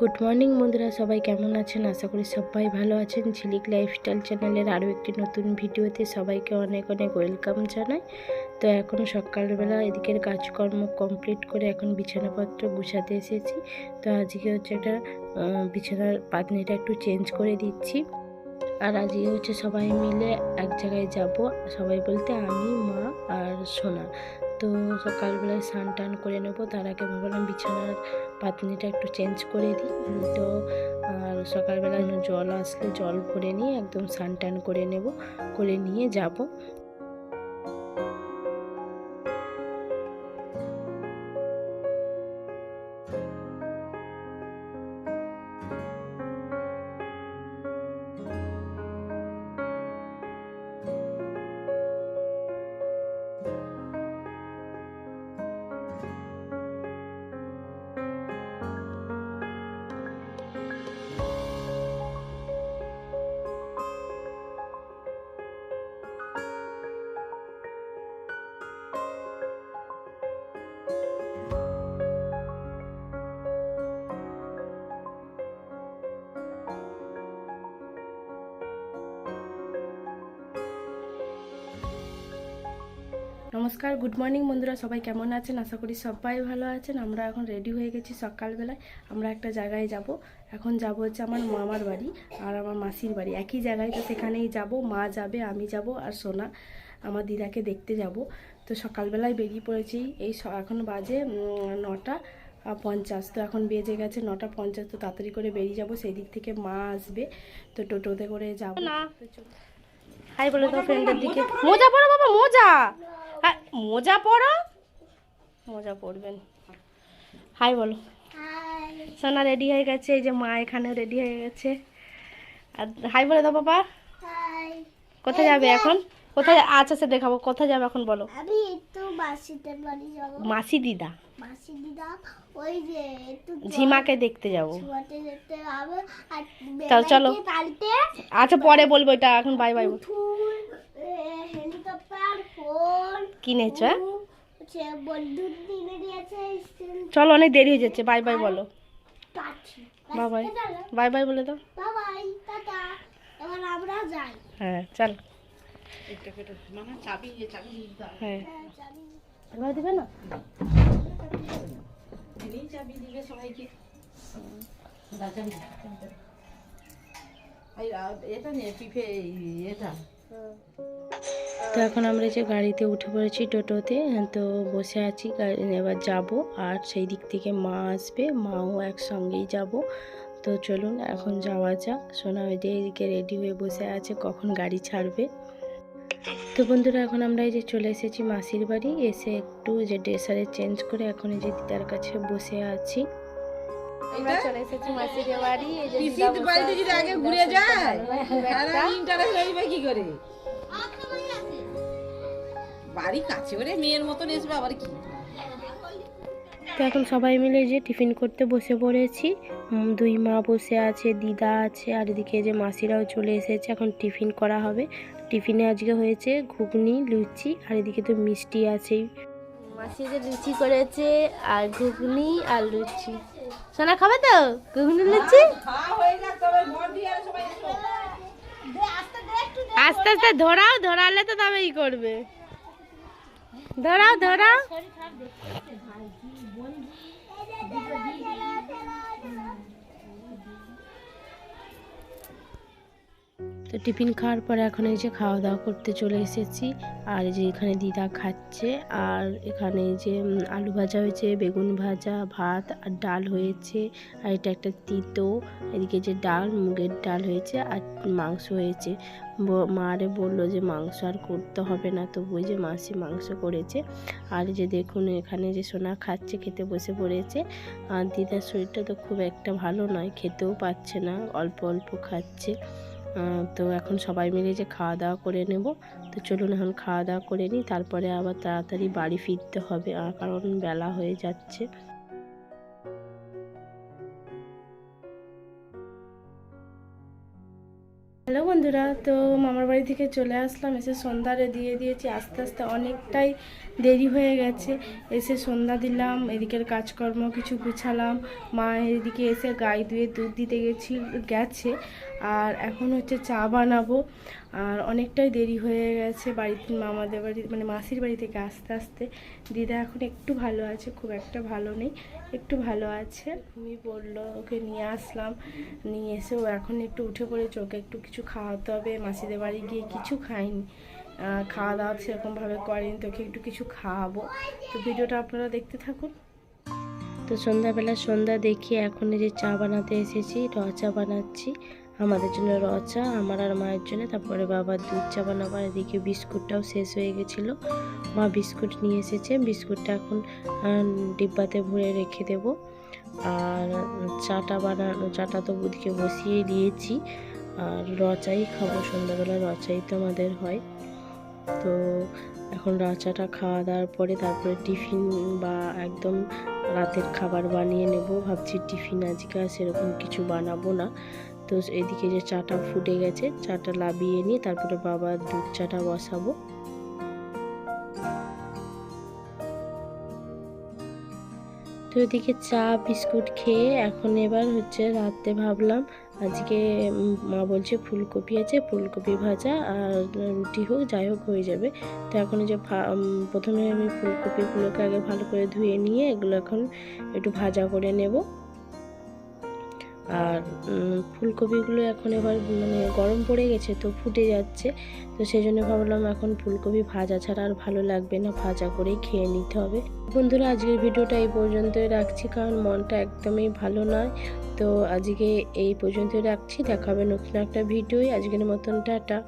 Good morning বন্ধুরা। সবাই কেমন আছেন? আশা করি সবাই ভালো আছেন। ঝিলিক লাইফস্টাইল চ্যানেলের আরও একটি নতুন ভিডিওতে সবাইকে অনেক অনেক ওয়েলকাম জানাই। তো এখন সকালবেলা এদিকের কাজকর্ম কমপ্লিট করে এখন বিছানাপত্র গুছাতে এসেছি। তো আজকে হচ্ছে একটা বিছানার পাতনিটা একটু চেঞ্জ করে দিচ্ছি। আর আজকে হচ্ছে সবাই মিলে এক জায়গায় যাব। সবাই বলতে আমি, মা আর সোনা। তো সকালবেলায় স্নান টান করে নেব। তার আগে ভাবলাম বিছানার পাতনিটা একটু চেঞ্জ করে দিই তো আর সকালবেলা জল আসলে জল ভরে নিয়ে একদম স্নান টান করে নেব, করে নিয়ে যাব। নমস্কার গুড মর্নিং বন্ধুরা সবাই কেমন আছেন? আশা করি সবাই ভালো আছেন। আমরা এখন রেডি হয়ে গেছি সকালবেলায়। আমরা একটা জায়গায় যাব। এখন যাব হচ্ছে আমার মামার বাড়ি আর আমার মাসির বাড়ি। একই জায়গায় তো সেখানেই যাব। মা যাবে আমি যাব আর সোনা আমার দিদাকে দেখতে যাব। তো সকালবেলায় বেরিয়ে পড়েছি। এই এখন বাজে নটা পঞ্চাশ। তো এখন বেজে গেছে নটা পঞ্চাশ। তো তাড়াতাড়ি করে বেরিয়ে যাব। সেই দিক থেকে মা আসবে। তো টোটোতে করে যাব। না হাই বলে তো ফ্রেন্ডের দিকে। মোজা পড়ো বাবা মোজা! হ্যাঁ, মোজা পড়ো মোজা পরবেন। হাই বলো। সোনা রেডি হয়ে গেছে এই যে মা এখানে রেডি হয়ে গেছে। আর হাই বলে দাও বাবা। কোথায় যাবে এখন? কোথায়? আচ্ছা সে দেখাবো। কোথায় যাবে এখন বলো। আমি একটু মাসিতে বাড়ি যাব। মাসি দিদা। মাসি দিদা ওই যে একটু ঝিমাকে দেখতে যাব। ছোঁয়াতে যেতে হবে। আর চল, চলো। আচ্ছা পরে বলব এটা এখন বাই বাই কিনেছ? চলো অনেক দেরি হয়ে যাচ্ছে। বাই বাই বলো। Bye bye. বাই বাই বলে দাও। বাবাই টাটা। এবার আমরা যাই। হ্যাঁ চল। হ্যাঁ। হ্যাঁ, যাবি। এবার দিবে না? তো এখন আমরা যে গাড়িতে উঠে পড়েছি টোটোতে তো বসে আছি। গাড়ি এবার যাব আর সেই দিক থেকে মা আসবে মাও একসঙ্গেই যাব। তো চলুন এখন যাওয়া যাক। সোনা ওই যে এদিকে রেডি হয়ে বসে আছে কখন গাড়ি ছাড়বে। তো বন্ধুরা এখন আমরা এই যে চলে এসেছি মাসির বাড়ি। এসে একটু যে ড্রেসারে চেঞ্জ করে এখন এই যে দিদার কাছে বসে আছি। আমরা চলে এসেছি মাসির বাড়ি। এই যে দিদা বাড়িতে যদি আগে ঘুরে যায়। ইন্টারেস্ট হইবে কি করে? বাড়ি কাছে ওরে মেয়ের মতন এসবে আবার কি? তো এখন সবাই মিলে যে টিফিন করতে বসে পড়েছি দুই মা বসে আছে দিদা আছে আর এদিকে যে মাসিরাও চলে এসেছে এখন টিফিন করা হবে। টিফিনে আজকে হয়েছে ঘুগনি লুচি আর এদিকে তো মিষ্টি আছেই। মাসি যে লুচি করেছে আর ঘুগনি আর লুচি। সোনা খাবে তো? ঘুগনি লুচি? হয়ে এসো। আস্তে আস্তে ধরাও ধরালে তো তবে ই করবে। ধরাও ধরাও তো টিফিন খাওয়ার পরে এখন এই যে খাওয়া দাওয়া করতে চলে এসেছি। আর যে এখানে দিদা খাচ্ছে, আর এখানে যে আলু ভাজা হয়েছে, বেগুন ভাজা, ভাত আর ডাল হয়েছে। আর এটা একটা তিতো, এদিকে যে ডাল, মুগের ডাল হয়েছে আর মাংস হয়েছে। মারে বলল যে মাংস আর করতে হবে না তো ওই যে মাসি মাংস করেছে। আর যে দেখুন এখানে যে সোনা খাচ্ছে, খেতে বসে পড়েছে। আর দিদার শরীরটা তো খুব একটা ভালো নয়, খেতেও পাচ্ছে না, অল্প অল্প খাচ্ছে। তো এখন সবাই মিলে যে খাওয়া দাওয়া করে নেব। তো চলুন এখন খাওয়া দাওয়া করে নিই, তারপরে আবার তাড়াতাড়ি বাড়ি ফিরতে হবে কারণ বেলা হয়ে যাচ্ছে। হ্যালো বন্ধুরা, তো মামার বাড়ি থেকে চলে আসলাম, এসে সন্ধ্যারে দিয়ে দিয়েছি, আস্তে আস্তে অনেকটাই দেরি হয়ে গেছে। এসে সন্ধ্যা দিলাম, এদিকের কাজকর্ম কিছু গুছালাম, মা এদিকে এসে গাই ধুয়ে দুধ দিতে গেছি, গেছে। আর এখন হচ্ছে চা বানাবো। আর অনেকটাই দেরি হয়ে গেছে বাড়িতে, মামাদের বাড়ি মানে মাসির বাড়ি থেকে আস্তে আস্তে। দিদা এখন একটু ভালো আছে, খুব একটা ভালো নেই, একটু ভালো আছে। ঘুমিয়ে বলল ওকে নিয়ে আসলাম, নিয়ে এসে ও এখন একটু উঠে পড়েছে, ওকে একটু কিছু খাওয়াতে হবে। মাসিদের বাড়ি গিয়ে কিছু খাইনি। খাওয়া দাওয়া সেরকমভাবে করেনি, তোকে একটু কিছু খাওয়াবো। তো ভিডিওটা আপনারা দেখতে থাকুন। তো সন্ধ্যাবেলা সন্ধ্যা দেখিয়ে এখন এই যে চা বানাতে এসেছি, র চা বানাচ্ছি। আমাদের জন্য র চা, আমার আর মায়ের জন্য। তারপরে বাবার দুধ চা বানাবার, এদিকে বিস্কুটটাও শেষ হয়ে গেছিল। মা বিস্কুট নিয়ে এসেছে। বিস্কুটটা এখন ডিব্বাতে ভরে রেখে দেব। আর চাটা বানানো চাটা তো বুধকে বসিয়ে দিয়েছি। আর রচাই খাব, সন্ধ্যাবেলা রচাই তো আমাদের হয়। তো এখন রাচাটা খাওয়া দাওয়ার পরে তারপরে টিফিন বা একদম রাতের খাবার বানিয়ে নেব। ভাবছি টিফিন আজকে আর সেরকম কিছু বানাবো না। তো এদিকে যে চাটা ফুটে গেছে, চাটা লাবিয়ে নিয়ে তারপরে বাবার দুধ চাটা বসাবো। তো এদিকে চা, বিস্কুট খেয়ে এখন এবার হচ্ছে রাতে ভাবলাম, আজকে মা বলছে ফুলকপি আছে, ফুলকপি ভাজা আর রুটি হোক, যাই হোক হয়ে যাবে। তো এখন যে প্রথমে আমি ফুলকপিগুলোকে আগে ভালো করে ধুয়ে নিয়ে এগুলো এখন একটু ভাজা করে নেব। আর ফুলকপিগুলো এখন এবার মানে গরম পড়ে গেছে তো ফুটে যাচ্ছে। তো সেই জন্য ভাবলাম এখন ফুলকপি ভাজা ছাড়া আর ভালো লাগবে না, ভাজা করেই খেয়ে নিতে হবে। বন্ধুরা, আজকের ভিডিওটা এই পর্যন্তই রাখছি, কারণ মনটা একদমই ভালো নয়। তো আজকে এই পর্যন্তই রাখছি দেখা হবে নতুন একটা ভিডিওই। আজকের মতনটা টাটা।